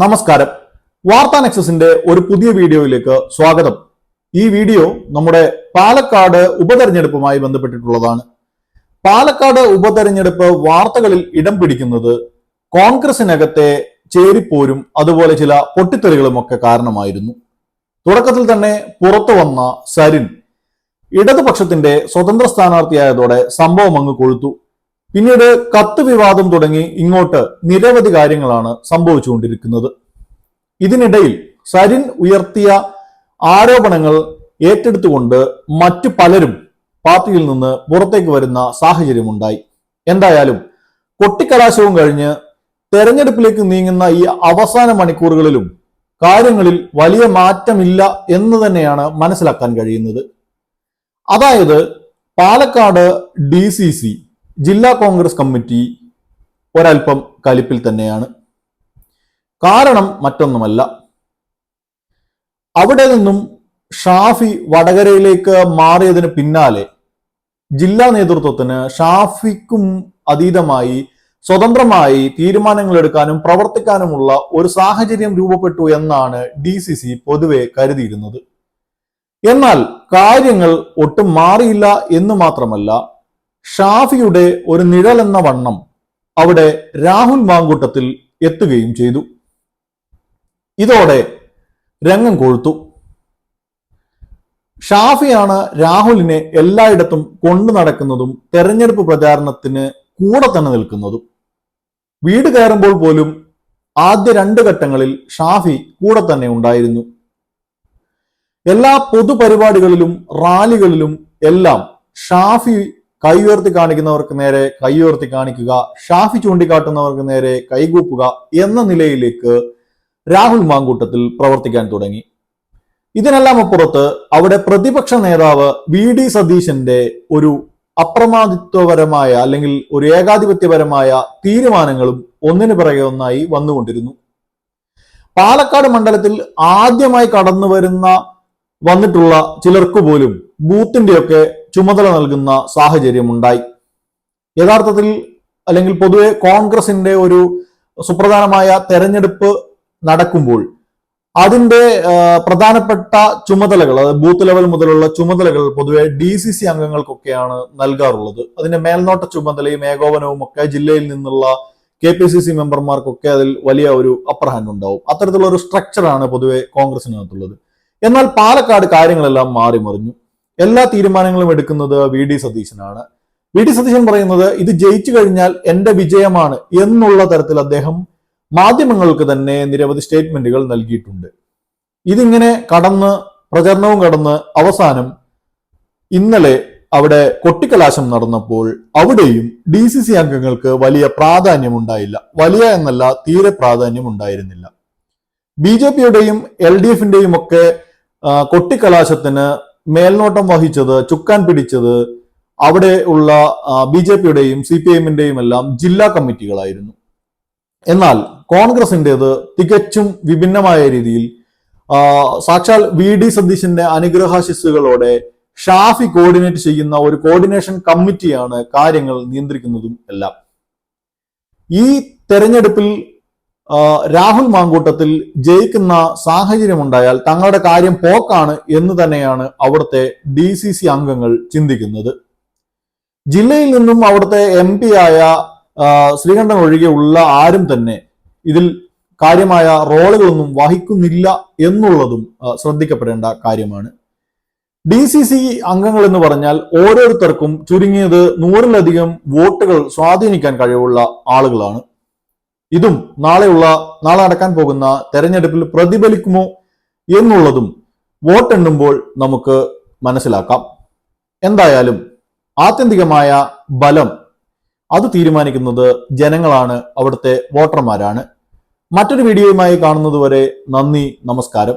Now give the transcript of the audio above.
നമസ്കാരം. വാർത്താ നെക്സസിന്റെ ഒരു പുതിയ വീഡിയോയിലേക്ക് സ്വാഗതം. ഈ വീഡിയോ നമ്മുടെ പാലക്കാട് ഉപതെരഞ്ഞെടുപ്പുമായി ബന്ധപ്പെട്ടിട്ടുള്ളതാണ്. പാലക്കാട് ഉപതെരഞ്ഞെടുപ്പ് വാർത്തകളിൽ ഇടം പിടിക്കുന്നത് കോൺഗ്രസിനകത്തെ ചേരിപ്പോരും അതുപോലെ ചില പൊട്ടിത്തെറികളുമൊക്കെ കാരണമായിരുന്നു. തുടക്കത്തിൽ തന്നെ പുറത്തു വന്ന സരിൻ ഇടതുപക്ഷത്തിന്റെ സ്വതന്ത്ര സ്ഥാനാർത്ഥിയായതോടെ സംഭവം അങ്ങ് കൊഴുത്തു പിന്നീട് കത്ത് വിവാദം തുടങ്ങി ഇങ്ങോട്ട് നിരവധി കാര്യങ്ങളാണ് സംഭവിച്ചുകൊണ്ടിരിക്കുന്നത്. ഇതിനിടയിൽ സരിൻ ഉയർത്തിയ ആരോപണങ്ങൾ ഏറ്റെടുത്തുകൊണ്ട് മറ്റു പലരും പാർട്ടിയിൽ നിന്ന് പുറത്തേക്ക് വരുന്ന സാഹചര്യമുണ്ടായി. എന്തായാലും കൊട്ടിക്കലാശവും കഴിഞ്ഞ് തെരഞ്ഞെടുപ്പിലേക്ക് നീങ്ങുന്ന ഈ അവസാന മണിക്കൂറുകളിലും കാര്യങ്ങളിൽ വലിയ മാറ്റമില്ല എന്ന് തന്നെയാണ് മനസ്സിലാക്കാൻ കഴിയുന്നത്. അതായത് പാലക്കാട് ഡി സി സി ജില്ലാ കോൺഗ്രസ് കമ്മിറ്റി ഒരൽപ്പം കലിപ്പിൽ തന്നെയാണ്. കാരണം മറ്റൊന്നുമല്ല അവിടെ നിന്നും ഷാഫി വടകരയിലേക്ക് മാറിയതിന് പിന്നാലെ ജില്ലാ നേതൃത്വത്തിന് ഷാഫിക്കും അതീതമായി സ്വതന്ത്രമായി തീരുമാനങ്ങൾ എടുക്കാനും പ്രവർത്തിക്കാനുമുള്ള ഒരു സാഹചര്യം രൂപപ്പെട്ടു എന്നാണ് ഡി സി സി പൊതുവെ കരുതിയിരുന്നത്. എന്നാൽ കാര്യങ്ങൾ ഒട്ടും മാറിയില്ല എന്ന് മാത്രമല്ല ഷാഫിയുടെ ഒരു നിഴൽ എന്ന വണ്ണം അവിടെ രാഹുൽ മാങ്കൂട്ടത്തിൽ എത്തുകയും ചെയ്തു. ഇതോടെ രംഗം കൊഴുത്തു. ഷാഫിയാണ് രാഹുലിനെ എല്ലായിടത്തും കൊണ്ടു നടക്കുന്നതും തെരഞ്ഞെടുപ്പ് പ്രചാരണത്തിന് കൂടെ തന്നെ നിൽക്കുന്നതും. വീട് കയറുമ്പോൾ പോലും ആദ്യ രണ്ട് ഘട്ടങ്ങളിൽ ഷാഫി കൂടെ തന്നെ ഉണ്ടായിരുന്നു. എല്ലാ പൊതുപരിപാടികളിലും റാലികളിലും എല്ലാം ഷാഫി കൈ ഉയർത്തി കാണിക്കുന്നവർക്ക് നേരെ കൈ ഉയർത്തി കാണിക്കുക ഷാഫി ചൂണ്ടിക്കാട്ടുന്നവർക്ക് നേരെ കൈകൂപ്പുക എന്ന നിലയിലേക്ക് രാഹുൽ മാങ്കൂട്ടത്തിൽ പ്രവർത്തിക്കാൻ തുടങ്ങി. ഇതിനെല്ലാം അപ്പുറത്ത് അവിടെ പ്രതിപക്ഷ നേതാവ് വി ഡി സതീശന്റെ ഒരു അപ്രമാദിത്വപരമായ അല്ലെങ്കിൽ ഒരു ഏകാധിപത്യപരമായ തീരുമാനങ്ങളും ഒന്നിനു പിറകെ ഒന്നായി വന്നുകൊണ്ടിരുന്നു. പാലക്കാട് മണ്ഡലത്തിൽ ആദ്യമായി കടന്നു വരുന്ന വന്നിട്ടുള്ള ചിലർക്ക് പോലും ബൂത്തിന്റെയൊക്കെ ചുമതല നൽകുന്ന സാഹചര്യം ഉണ്ടായി യഥാർത്ഥത്തിൽ അല്ലെങ്കിൽ പൊതുവെ കോൺഗ്രസിന്റെ ഒരു സുപ്രധാനമായ തെരഞ്ഞെടുപ്പ് നടക്കുമ്പോൾ അതിന്റെ പ്രധാനപ്പെട്ട ചുമതലകൾ അതായത് ബൂത്ത് ലെവൽ മുതലുള്ള ചുമതലകൾ പൊതുവെ ഡി സി സി അംഗങ്ങൾക്കൊക്കെയാണ് നൽകാറുള്ളത്. അതിന്റെ മേൽനോട്ട ചുമതലയും ഏകോപനവും ഒക്കെ ജില്ലയിൽ നിന്നുള്ള കെ പി സി സി മെമ്പർമാർക്കൊക്കെ അതിൽ വലിയ ഒരു അപ്പർ ഹാൻഡ് ഉണ്ടാവും അത്തരത്തിലുള്ള ഒരു സ്ട്രക്ചറാണ് പൊതുവെ കോൺഗ്രസിനകത്തുള്ളത്. എന്നാൽ പാലക്കാട് കാര്യങ്ങളെല്ലാം മാറി മറിഞ്ഞു എല്ലാ തീരുമാനങ്ങളും എടുക്കുന്നത് വി ഡി സതീശനാണ്. വി ഡി സതീശൻ പറയുന്നത് ഇത് ജയിച്ചു കഴിഞ്ഞാൽ എന്റെ വിജയമാണ് എന്നുള്ള തരത്തിൽ അദ്ദേഹം മാധ്യമങ്ങൾക്ക് തന്നെ നിരവധി സ്റ്റേറ്റ്മെന്റുകൾ നൽകിയിട്ടുണ്ട്. ഇതിങ്ങനെ കടന്ന് പ്രചരണവും കടന്ന് അവസാനം ഇന്നലെ അവിടെ കൊട്ടിക്കലാശം നടന്നപ്പോൾ അവിടെയും ഡി സി സി അംഗങ്ങൾക്ക് വലിയ പ്രാധാന്യം ഉണ്ടായില്ല. വലിയ എന്നല്ല തീരെ പ്രാധാന്യം ഉണ്ടായിരുന്നില്ല. ബി ജെ പിയുടെയും എൽ ഡി എഫിന്റെയും ഒക്കെ കൊട്ടിക്കലാശത്തിന് മേൽനോട്ടം വഹിച്ചത് ചുക്കാൻ പിടിച്ചത് അവിടെ ഉള്ള ബി ജെ പിയുടെയും സി പി എമ്മിന്റെയും എല്ലാം ജില്ലാ കമ്മിറ്റികളായിരുന്നു. എന്നാൽ കോൺഗ്രസിന്റെത് തികച്ചും വിഭിന്നമായ രീതിയിൽ സാക്ഷാൽ വി ഡി സതീശന്റെ അനുഗ്രഹാശിസ്സുകളോടെ ഷാഫി കോർഡിനേറ്റ് ചെയ്യുന്ന ഒരു കോർഡിനേഷൻ കമ്മിറ്റിയാണ് കാര്യങ്ങൾ നിയന്ത്രിക്കുന്നതും എല്ലാം. ഈ തെരഞ്ഞെടുപ്പിൽ രാഹുൽ മാങ്കൂട്ടത്തിൽ ജയിക്കുന്ന സാഹചര്യമുണ്ടായാൽ തങ്ങളുടെ കാര്യം പോക്കാണ് എന്ന് തന്നെയാണ് അവിടുത്തെ ഡി സി സി അംഗങ്ങൾ ചിന്തിക്കുന്നത്. ജില്ലയിൽ നിന്നും അവിടുത്തെ എം പി ആയ ശ്രീകണ്ഠൻ ഒഴികെയുള്ള ആരും തന്നെ ഇതിൽ കാര്യമായ റോളുകളൊന്നും വഹിക്കുന്നില്ല എന്നുള്ളതും ശ്രദ്ധിക്കപ്പെടേണ്ട കാര്യമാണ്. ഡി സി സി അംഗങ്ങൾ എന്ന് പറഞ്ഞാൽ ഓരോരുത്തർക്കും ചുരുങ്ങിയത് നൂറിലധികം വോട്ടുകൾ സ്വാധീനിക്കാൻ കഴിവുള്ള ആളുകളാണ്. ഇതും നാളെയുള്ള നാളെ നടക്കാൻ പോകുന്ന തെരഞ്ഞെടുപ്പിൽ പ്രതിഫലിക്കുമോ എന്നുള്ളതും വോട്ടെണ്ണുമ്പോൾ നമുക്ക് മനസ്സിലാക്കാം. എന്തായാലും ആത്യന്തികമായ ബലം അത് തീരുമാനിക്കുന്നത് ജനങ്ങളാണ് അവിടുത്തെ വോട്ടർമാരാണ്. മറ്റൊരു വീഡിയോയുമായി കാണുന്നതുവരെ നന്ദി നമസ്കാരം.